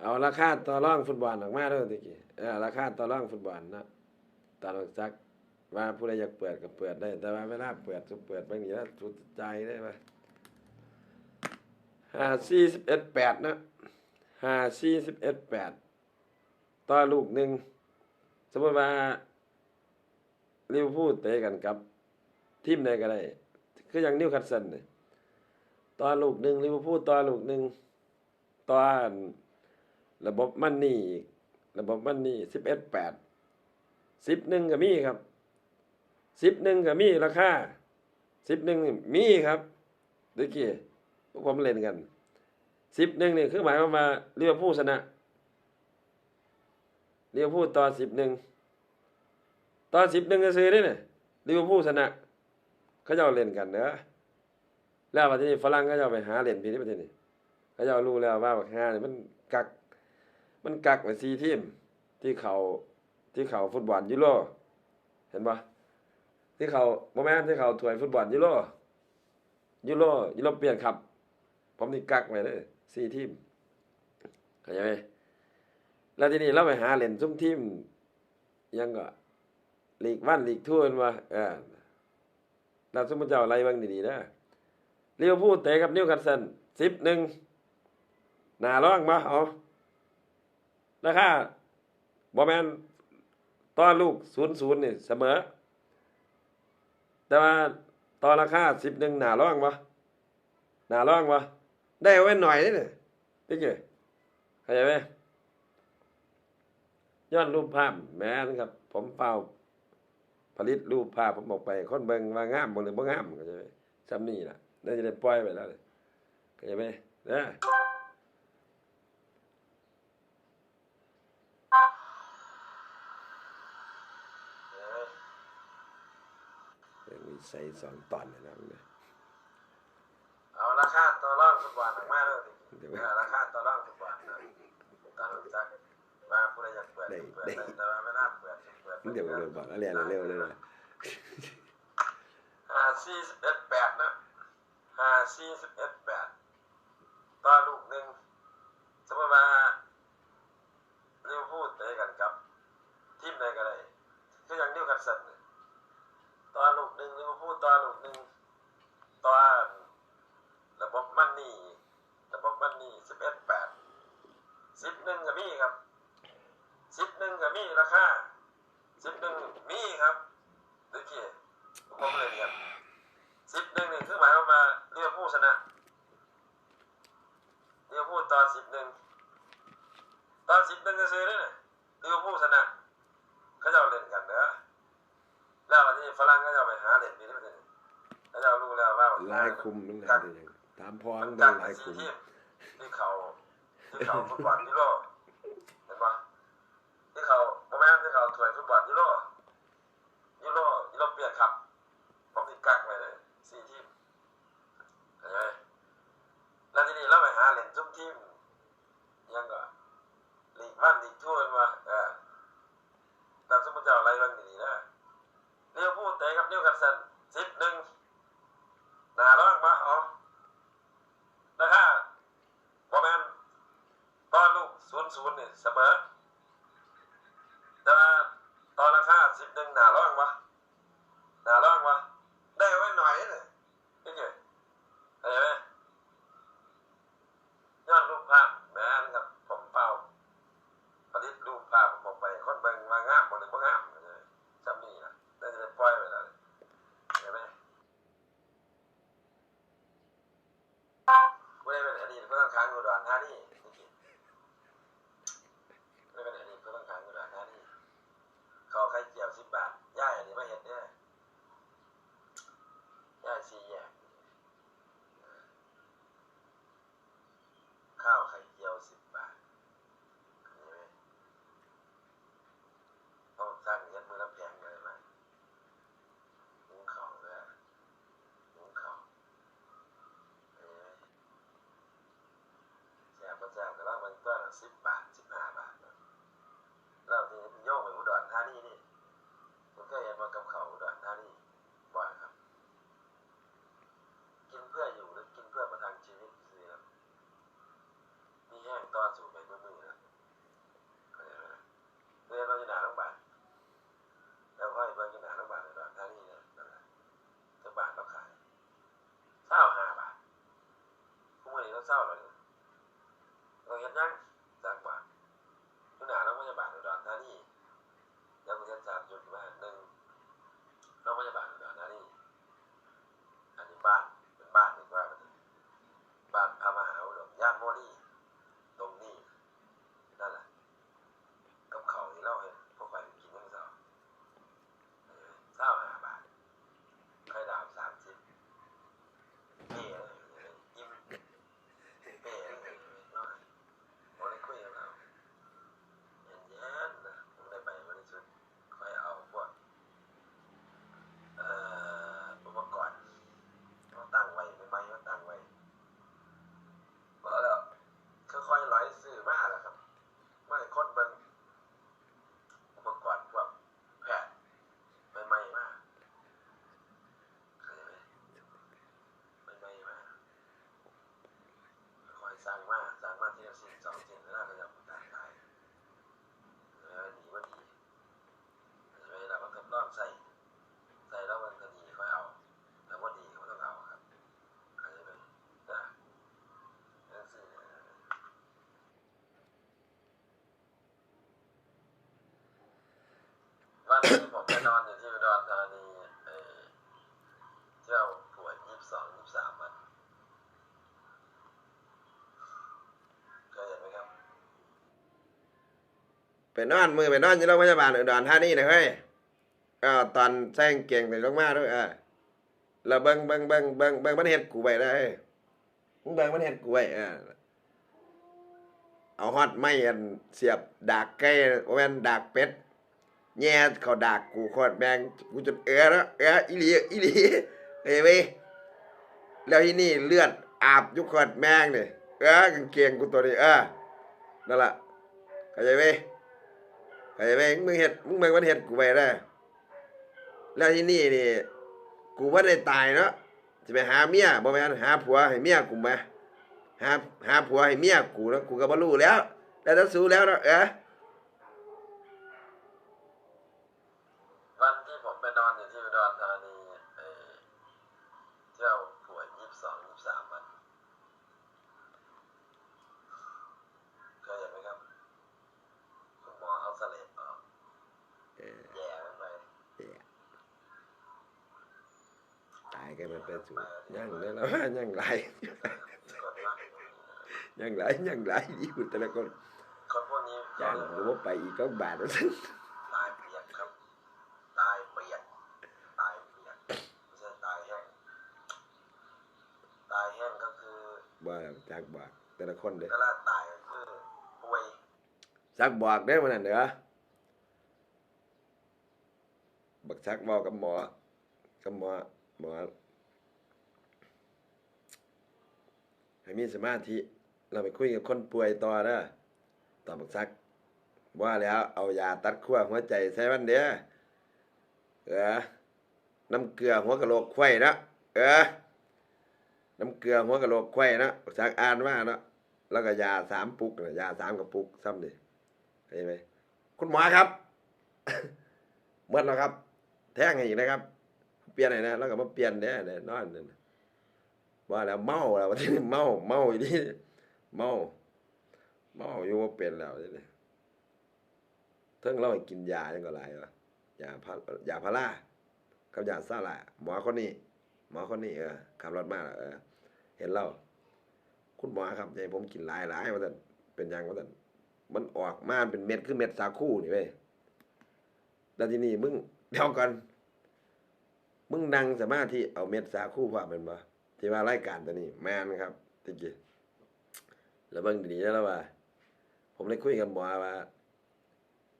เอาราคาต่อรองฟุตบอลออกมาเด้อตะกี้เออราคาต่อรองฟุตบอลนะตามจักว่าผู้ใดอยากเปิดก็เปิดได้ แต่ว่าเวลาเปิดจะเปิดบางทีแล้วสุดใจได้ป่ะห้าสี่สิบเอ็ดแปดนะห้าสี่สิบเอ็ดแปดต่อลูกหนึ่งสมมติว่าลิเวอร์พูลเตะกันกับทีมใดก็ได้ คืออย่างนิวคาสเซิลเนี่ยต่อลูกหนึ่งลิเวอร์พูลต่อลูกหนึ่งต่อ ระบบมันนี่อีก ระบบมันนี่สิบเอ็ดแปดสิบหนึ่งก็มีครับสิบหนึ่งก็มีราคาสิบหนึ่งมีครับเด็กกี้พวกผมเล่นกันสิบหนึ่งนี่คือหมายความว่าเวอร์พูลชนะเวอร์พูลต่อสิบหนึ่งต่อสิบหนึ่งก็ซื้อได้เนี่ยเวอร์พูลชนะเขาเจ้าเล่นกันเด้อแล้วประเทศนี้ฝรั่งเขาเจ้าไปหาเล่นพี่ที่ประเทศนี้เขาจ้ารู้แล้วว่าบักฮาเนี่ยมันกัก มันกักไว้สี่ทีม ที่เขาที่เขาฟุตบอลยูโรเห็นปะที่เขาโมแมนที่เขาถวยฟุตบอลยูโรยูโรยูโรเปลี่ยนครับ ผมนี่กักไว้เลยสี่ทีมเข้าใจไหมแล้วทีนี้เราไปหาเล่นซุ้มทีมยังก็หลีกวันหลีกทั่วมาเออเราสมมติเจ้าอะไรบ้างดีๆนะเลี้ยวพูดเตะกับนิวคาสเซิลสิบหนึ่งหนาร้องมาเอา ราคาบอแมนต่อลูกศูนย์ศูนย์นี่เสมอ แต่ว่าต่อราคาสิบหนึ่งหนาร้องวะหนาร้องวะได้เอาไว้หน่อยนี่เนี่ยนี่ไงเข้าใจไหมยอดรูปภาพแม่นครับ ผมเป่าผลิตรูปภาพผมออกไปคนเบิงว่างามบ่หรือบ่งามก็จะซ้ำนี่ล่ะน่าจะได้ปล่อยไปแล้วเลยเข้าใจไหมเด้อเออ มีใส่สองตอนเลยนะมึงเนี่ยเอาราคาต่อรองฟุตบอลออกมาเลยดิราคาต่อรองฟุตบอลนะตามจักว่าผู้ใดอยากเปิดเปิดได้แต่ว่าไม่น่าเปิดเปิดเดี๋ยวเร็วบอกแล้วเรียนเร็วๆเลยนะห้าสี่สิบเอ็ดแปดนะห้าสี่สิบเอ็ดแปดต่อลูกหนึ่งสมมติว่าลิเวอร์พูลเตะกันกับ ทีมใดก็ได้คืออย่างนิวคาสเซิลเนี่ยต่อลูกห นึ่งลิเวอร์พูลต่อลูกหนึ่งต่อระบบมันนี่ระบบมันนี่สิบเอ็ดแปดสิบหนึ่งก็มีครับสิบหนึ่งก็มีราคาสิบหนึ่งมีครับดูกี่ ผมเลยเนี่ยสิบหนึ่งนี่คือหมายความว่าเรียกผู้ชนะเรียกผู้ตอนสิบหนึ่งตอนสิบหนึ่งก็ซื้อเนี่ยเรียกผู้ชนะเขาจะเอาเล่นกันเด้อแล้ววันนี้ฝรั่งก็จะไปหาเล่นดีที่ประเทศเขาจะรู้แล้วว่า ลายคุมมัน กั หาน ได้ยังตาม พ้องมันเดิกันนลายสี่คุมทีมที่เขาที่เขาฟุตบอลยุโรปเห็นปะที่เขาโมแมนที่เขาถวยฟุตบอลยุโรปยุโรปยุโรปเปลี่ยนครับ ผมติดกักไว้เลยสี่ทีมเข้าใจไหมแล้วทีนี้เราไปหาเล่นซุ่มทีมยังก็ลีกวันลีกทั่วมาเออตามสมมติเจ้าอะไรบ้างดีๆนะเลี้ยวพูดเตะกับนิวคาสเซิลสิบหนึ่งหนาร้องมาเอาราคาบอแมนตอน ลูกศูนย์ศูนย์นี่เสมอแต่ว่าตอนราคาสิบหนึ่งหนาร้องมา หนาร้องวะได้ไว้หน่อยเลยนี่ไงเข้าใจไหมยอดรูปภาพแม่นครับผมเป่าผลิตรูปภาพผมออกไป คนเบิ่งมางามบ่หรือบ่งามเข้าใจไหมจำนี่นะได้จะได้ปล่อยไว้แล้วเลยเข้าใจไหมผู้ใดเป็นอดีตผู้ต้องขังอุดรธานีนี่กิผู้ใดเป็นอดีตผู้ต้องขังอุดรธานีเขาใครเกี่ยวสิบบาทย่ายอันนี้มาเห็นเนี่ย ย่าชีแยกข้าวไข่เจียวสิบบาทเห็นไหมต้องสร้างเงินมือละแพงเลยไหมหุงข้าวเลยหุงข้าวเห็นไหมแจกมาแจกแต่ ละมันก็สิบบาทสิบห้าบาทเนอะเราที่โยกไปอุดรธานีนี่ผมก็เห็นมากับเขาวอุดรธานีบ่อยครับ กินเพื่ออยู่หรือกินเพื่อประทังชีวิตสิครับมีแห้งตอนสู่ไปเมื่อมือนะ เศร้าเลยเราเห็นยังจากบาททุนหาโรงพยาบาลอุดรธานียังเรียนสามจุดมาหนึ่งโรงพยาบาลอุดรธานีอันนี้บ้านเป็นบ้านดีกว่ามันบ้านพระมหาอุดมย่านโมลีตรงนี้นั่นแหละกับเขาวที่เราเห็นพวกไปกินยังเศร้าเออเศร้าห้าบาทไข่ดาวสามสิบเป้เลยยิ้ม เป้เลยน้อยโอ้ได้คุยกับเราเย็นเย็นๆนะผมได้ไปบริสุทธิ์ค่อยเอาพวกเอ่ออุปกรณ์มาตั้งไว้ใหม่ๆมาตั้งไว้พอแล้วค่อยๆร้อยซื้อมาแล้วครับไม่คนเบิ่งอุปกรณ์พวกแพทย์ใหม่ๆมาเข้าใจไหมใหม่ๆมา คอยสร้างมาสร้างมาทีละสิ่งสองสิ่งแล้วก็จะตายตายเออดีว่าดีใช่ไหมเราก็ทดลองใส่ใส่แล้วมันก็ดีค่อยเอาแล้วว่าดีก็ต้องเอาครับเข้าใจไหมนะนั่นสิวัน นอนอยู่ที่อุดรธานีเออเที่ยวป่วยยี่สิบสองยี่สิบสามวันเคยเห็นไหมครับไปนอนมือไปนอนอยู่โรงพยาบาลอุดรธานีนะเฮ้ยก็ตอนแซงเก่งไปลงมาด้วยออแล้วเบิ่งเบิ่งเบิ่งเบิ่งเบิ่งมันเฮ็ดกูไปได้เฮ้ยมึงเบิ่งมันเฮ็ดกูไว้เออเอาฮอดไม้อันเสียบดากไก่บ่แมนดากเป็ด แย่เขาด่ากกูโคตรแมงกูจนเออแล้วเอออีหลีอีหลีเฮ้ยเว้แล้วที่นี่เลือดอาบยู่โคตรแม่งนี่เออกางเกงกูตัวนี้เออนั่นล่ะเข้าใจไหมไอ้แม่งมึงเห็ดมึงเบิ่งมันเห็ดกูไปได้แล้วที่นี่นี่กูว่าได้ตายเนาะจะไปหาเมียบ่แม่นหาผัวให้เมียกูมหาหาผัวให้เมียกูเนาะกูก็บ่รู้แล้วแต่ถ้าสู้แล้วเนาะเออ วันที่ผมไปนอนอยู่ที่อุดรธานีเอ่อเที่ยวป่วยยี่สิบสองยี่สิบสามวัน เคยเห็นไหมครับ คุณหมอเอาสเลดออก เออ แย่มันไป ตายกันมันเป็นสูยังเลยแล้วยังหลายกดลักยังหลายยังหลายอยู่แต่ละคนคนพวกนี้ย่างกูบ่ไปอีกก็บาทว่าซั่นตายเปียกครับตายเปียกตายเปียกไม่ใช่ตายแห้งตายแห้งก็คือบ่จักบอกแต่ละคนเด้อก็ล่าตายก็คือป่วยจักบอกเด้อมันนั่นเด้อบักจักบอกกับหมอกับหมอหมอ ให้มีสมาธิ เราไปคุยกับคนป่วยต่อเด้อต่อบักซัก ว่าแล้วเอายาตัดขั้วหัวใจใส่มันเด้อเออน้ำเกลือหัวกะโหลกไข้นะเออน้ำเกลือหัวกะโหลกไข้นะบักซักอ่านว่าเนาะแล้วก็ยาสามปุกนะยาสามกระปุกซ้ำดิเห็นไหมคุณหมอครับหมดแล้วครับ แท่งให้อีกนะครับ เปลี่ยนให้นะแล้วก็มาเปลี่ยนเด้อเด้อนอนนั่นน่ะ ว่าแล้วเมาแล้วว่าที่นี่เมาเมาอยู่ที่เมาเมาอยู่ว่าเป็นแล้วที่นี่เทิงเรากินยาจังก็หลายวะยาพายาพารากับยาซาลาหมอคนนี้หมอคนนี้เออขับรถมาแล้วเออ เห็นเราคุณหมอครับใจผมกินหลายหลายว่าแต่นเป็นยังว่าแต่นมันออกมาเป็นเม็ดคือเม็ดสาคูนี่เว้ยแล้วทีนี้มึงเดี๋ยวก่อนมึงนั่งสมาธิเอาเม็ดสาคูว่าเป็นบ่ ที่ว่ารายการตัวนี้แมนครับตะกี้แล้วเบิ่งดีแล้วว่า ผมได้คุยกับหมอว่า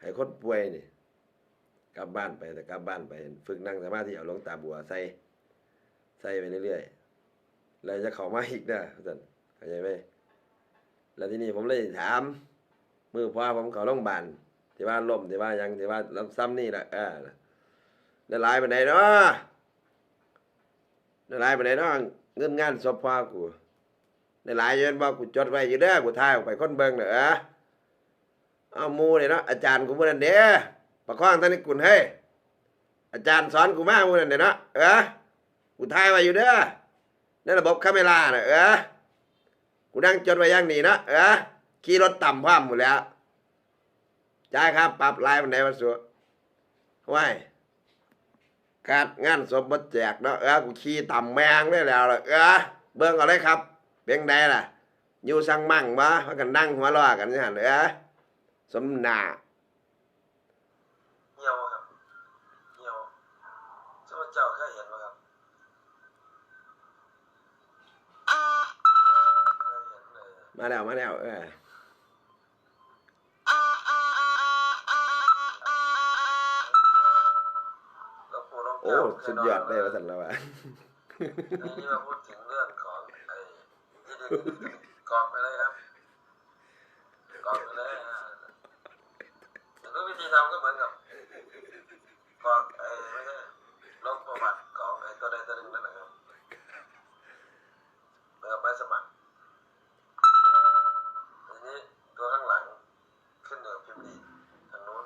ให้คนป่วยนี่กลับบ้านไปแต่กลับบ้านไป ฝึกนั่งสมาธิเอาหลวงตาบัวใส่ใส่ไปเรื่อยๆแล้วจะเข้ามาอีกนะท่านเข้าใจไหมแล้วที่นี้ผมเลยถามมือพ่อผมเข้าโรงพยาบาลที่ว่าล้มที่ว่ายังที่ว่าลำซ้ำนี่แหละเออได้หลายไปานเนาะได้ลายไปไหนเนาะ เงินงานศพพ่อกูได้หลายเยอะบ่ากูจดไว้อยู่เด้อกูถ่ายออกไปคนเบิ่งเด้อเอามู่นี่เนาะอาจารย์กูมือนั้นเด้อประคองท่านนี่กุลเฮ้อาจารย์สอนกูมามื้อนั้นเด้อเนาะเออกูถ่ายไว้อยู่เด้อในระบบคาเมราน่ะเออกูนั่งจดไว้อย่างนี้เนาะเออขี่รถต่ำพร้อมหมดแล้วจ่ายครับปรับลายมันไหนมาสัวว้าย การงานศพมาแจกเนาะเออกูขี่ต่ำแมงได้แล้วล่ะเออเบิ่งเอาเลยครับเป็นไงล่ะ อยู่สั่งมั่งบ่พากันนั่งหัวเร้อกันนี่หั่นเออสมหน้าเหี่ยวครับเหี่ยวสมเจ้าเคยเห็นบ่ครับเคยเห็นเลยมาแล้วมาแล้วเออ โอ้ สุดยอดเลยว่าสันละวะอันนี้มาพูดถึงเรื่องของไอ้ที่ดินกองไปเลยครับกองไปเลยนะถึงรู้วิธีทำก็เหมือนกับกองไอ้ไม่ใช่ลงประวัติของไอ้ตัวใดตัวหนึ่งนั่นแหละครับเหมือนกับใบสมัครทีนี้ตัวข้างหลังขึ้นเหนือพิมพ์ดีทางนู้น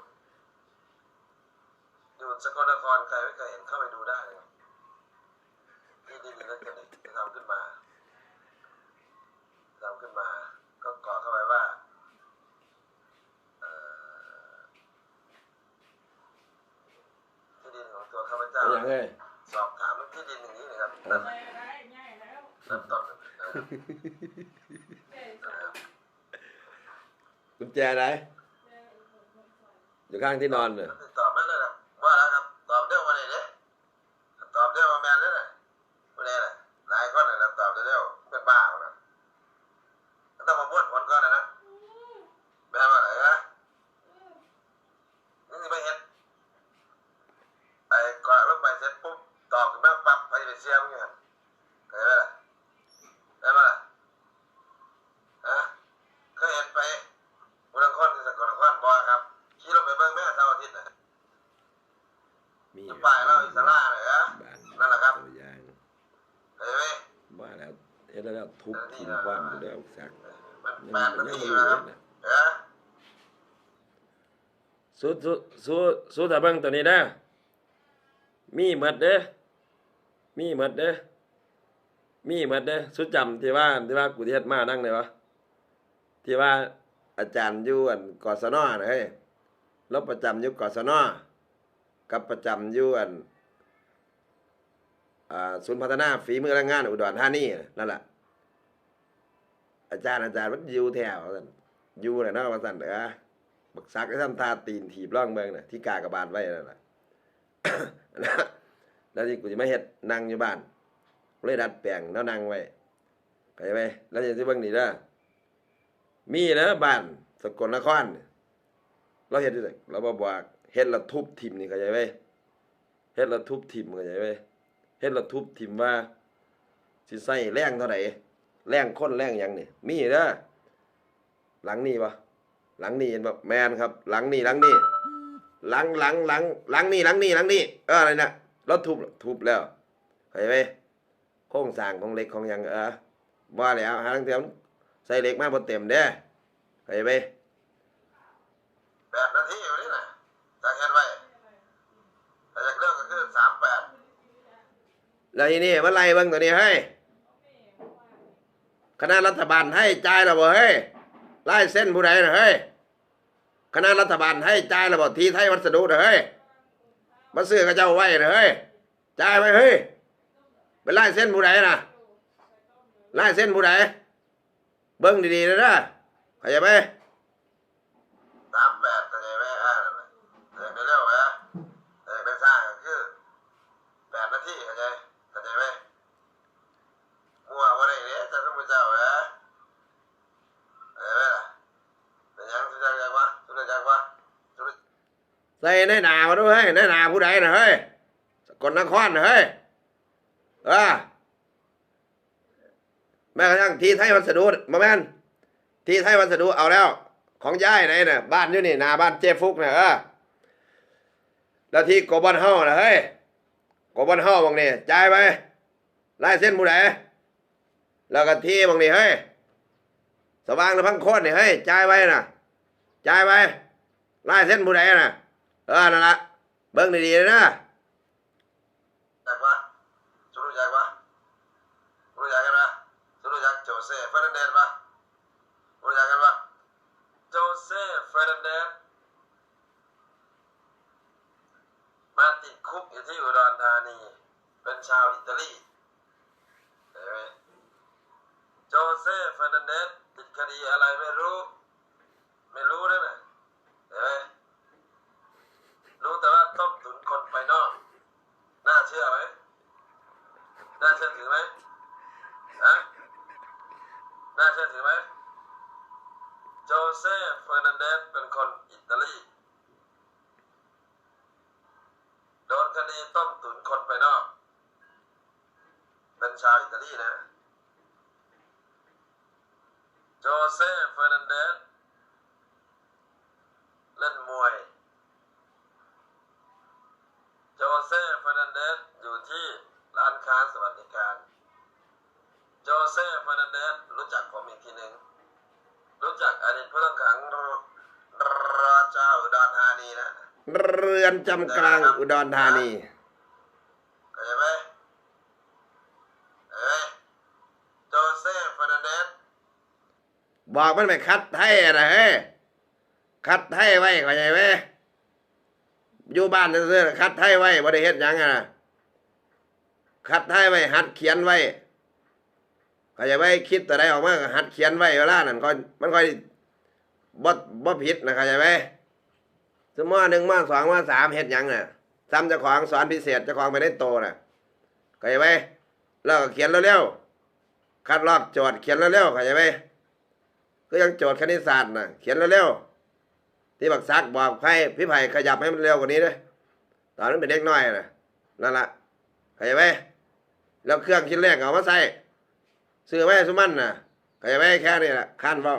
อยู่ สกลนครใครไม่เคยเห็นเข้าไปดูได้เลยครับที่ดินอิเล็กทรอนิกส์ที่ทำขึ้นมาทำขึ้นมา ก็กรอกเข้าไปว่าเอ่อที่ดินของตัวข้าพเจ้าเอาอย่างเอ้ยสอบถามเรื่องที่ดินอย่างนี้นะครับนั่นเริ่มต้นนะครับนะครับกุญแจไหนอยู่ข้างที่นอนเนี่ย ติดต่อไม่ได้ครับว่าแล้วครับ ตอบเรื่องวันไหนเนี่ยตอบเรื่องวันแมนเลยนะวันไหนน่ะหลายคนนะตอบเรื่องเป็นบ้าหมดนะต้องมาบ้วนผลก่อนนะนะแม่ว่าอะไรนะนี่สิไปเห็นไอ้ก่อนรถไปเสร็จปุ๊บตอบขึ้นมาปั๊บไปไปเสียมึงอย่างเข้าใจไหมล่ะได้ไหมล่ะฮะเคยเห็นไปบุรีรัมย์ที่สกลนครบ่ครับขี่รถไปเบิ่งแม่เสาร์อาทิตย์นะ มี ไปแล้วอิสระเลยเหรอ บ้าน นั่นแหละครับ ตัวอย่าง เห็นไหม ว่า แล้วเฮ็ดแล้วทุบทิ้งความอยู่แล้วสักมันยังแปดนายังทีบ่รู้เลยนะสู้สู้สู้สู้แต่เบิ่งตัวนี้เด้มีเหมือดเด้มีเหมือดเด้มีเหมือดเด้สุดจำที่ว่าที่ว่ากูเฮ็ดมานั่งเลยวะที่ว่าอาจารย์อยู่อันกศนน่ะเฮ้ยเราประจำอยู่กศนอกับประจำอยู่อัน ศูนย์พัฒนาฝีมือแรงงาน อุดรธานีนั่นแหละอาจารย์อาจารย์มันยูแถวว่าซั่นยู่น่ะเนาะว่าซั่นเด้อบักซักได้ทำทาตีนถีบร่องเบิ่งน่ะที่กากระบาลไว้นั่นน่ะแล้วที่กูจะมาเฮ็ดนั่งอยู่บ้านเลยดัดแปลงแล้วนั่งไว้เข้าใจไหมแล้วจะสิเบิ่งนี่เด้อมีเด้อบ้านสกลนครเนี่ยเราเฮ็ดจังไดเราบ่บอกเฮ็ดแล้วทุบทิ่มนี่เข้าใจไหมเฮ็ดแล้วทุบทิ่มเข้าใจไหม เฮ็ดล้วทุบทิมว่าสิใส่แรงเท่าใดแรงคนแรงยังนี่มีเด้อหลังนี่บ่หลังนี่เห็นบ่แมนครับ หลังนี่หลังนี่หลังหลังหลังหลังนี่หลังนี่หลังนี่เอออะไรนะรถทุบทุบแล้วเข้าใจไหมโครงสร้างของเหล็กของยังเออว่าแล้วหาทั้งเทียมใส่เหล็กมาบ่เต็มเด้เข้าใจไหม แปดนาทีอยู่นี่นะจากเห็นไว้แต่จากเรื่องก็คือสามแปด แล้วทีนี้มาไล่เบิ่งตัวนี้เฮ้คณะรัฐบาลให้จ่ายแล้วบ่เฮ้ยไล่เส้นผู้ใดน่ะเฮ้ยคณะรัฐบาลให้จ่ายแล้วบ่ทีไทยวัสดุน่ะเฮ้ยมาซื้อกับเจ้าไว้น่ะเฮ้ยจ่ายไว้เฮ้ยไปไล่เส้นผู้ใดน่ะไล่เส้นผู้ใดเบิ่งดีๆนะเด้อเข้าใจไหม สามแปดเข้าใจไหมอ่าแต่จากเร็วๆนะแต่จากสร้างก็คือแปดนาทีเข้าใจเข้าใจไหมมั่วว่าได้เนี่ยจะสมุเจ้านะเข้าใจไหมล่ะเป็นยังสุดจักวะสุดจักวะสุด ใส่ในหนามาด้วยเฮ้ยในหนาผู้ใดนะเฮ้ยสกลนครนะเฮ้ยเออแม้กระทั่งทีไทยวัสดุมาแม่นทีไทยวัสดุเอาแล้ว ของย้ายไหนน่ะบ้านอยู่นี่นาบ้านเจ๊ฟุกน่ะเออแล้วที่กบอนเฮานะเฮ้ยกบอนเฮาบางนี่จ่ายไปลายเส้นผู้ใดแล้วก็ที่บางนี่เฮ้ยสว่างนพังโคตรเนี่ยเฮ้ยจ่ายไปนะจ่ายไปลายเส้นผู้ใดน่ะ เออนั่นละเบิ่งดีๆนะจักวะสุดจักวะสุดจักกันนะสุดจักโจเซ่เฟอร์นันเดเดสปะรู้จักกันปะโจเซฟเฟอร์นันเดสมาติดคุกอยู่ที่อุดรธานี เป็นชาวอิตาลีเห็นไหมโจเซฟเฟรนเดสติดคดีอะไรไม่รู้ ไม่รู้นะเนี่ยเห็นไหม รู้แต่ว่าต้มตุ๋นคนไปนอก น่าเชื่อไหมน่าเชื่อถือไหมฮะน่าเชื่อถือไหมโจเซฟเฟอร์นันเดสเป็นคนอิตาลีโดนคดีต้มตุ๋นคนไปนอก เป็นชาวอิตาลีนะโจเซฟเฟอร์นันเดสเล่นมวย โจเซฟเฟอร์นันเดสอยู่ที่ร้านค้าสวัสดิการ โจเซฟเฟอร์นันเดสรู้จักผมอีกทีหนึ่ง รู้จักอดีตผู้ต้องขังราชาอุดรธานีนะ เรือนจำกลางอุดรธานีเข้าใจไหมเห็นไหมโจเซฟเฟอร์นันเดสบอกมันไปคัดไทยอะนะเฮ้ยคัดไทยไว้เข้าใจไหม อยู่บ้านซื่อๆคัดไทยไว้บ่ได้เฮ็ดหยังอะนะคัดไทยไว้หัดเขียนไว้เข้าใจไหมคิดแต่ใดออกมาหัดเขียนไว้เวลานั่นก็มันค่อยบ่บ่ผิดนะเข้าใจไหมสมมติหนึ่งมาสองมาสามเฮ็ดหยังน่ะซ้ำเจ้าของสอนพิเศษเจ้าของไปได้โตน่ะเข้าใจไหมแล้วก็เขียนเร็วๆคัดลอกโจทย์เขียนเร็วๆเข้าใจไหมก็ยังโจทย์คณิตศาสตร์นะเขียนเร็วๆ ที่บักซักบอกให้พี่ไผ่ขยับให้มันเร็วกว่านี้ด้วยตอนนั้นเป็นเด็กน้อยนะนั่นละเข้าใจไหมแล้วเครื่องคิดเลขเอามาใส่ซื้อไว้สุมันนะเข้าใจไหมแค่นี้แหละขั้นเฝ้า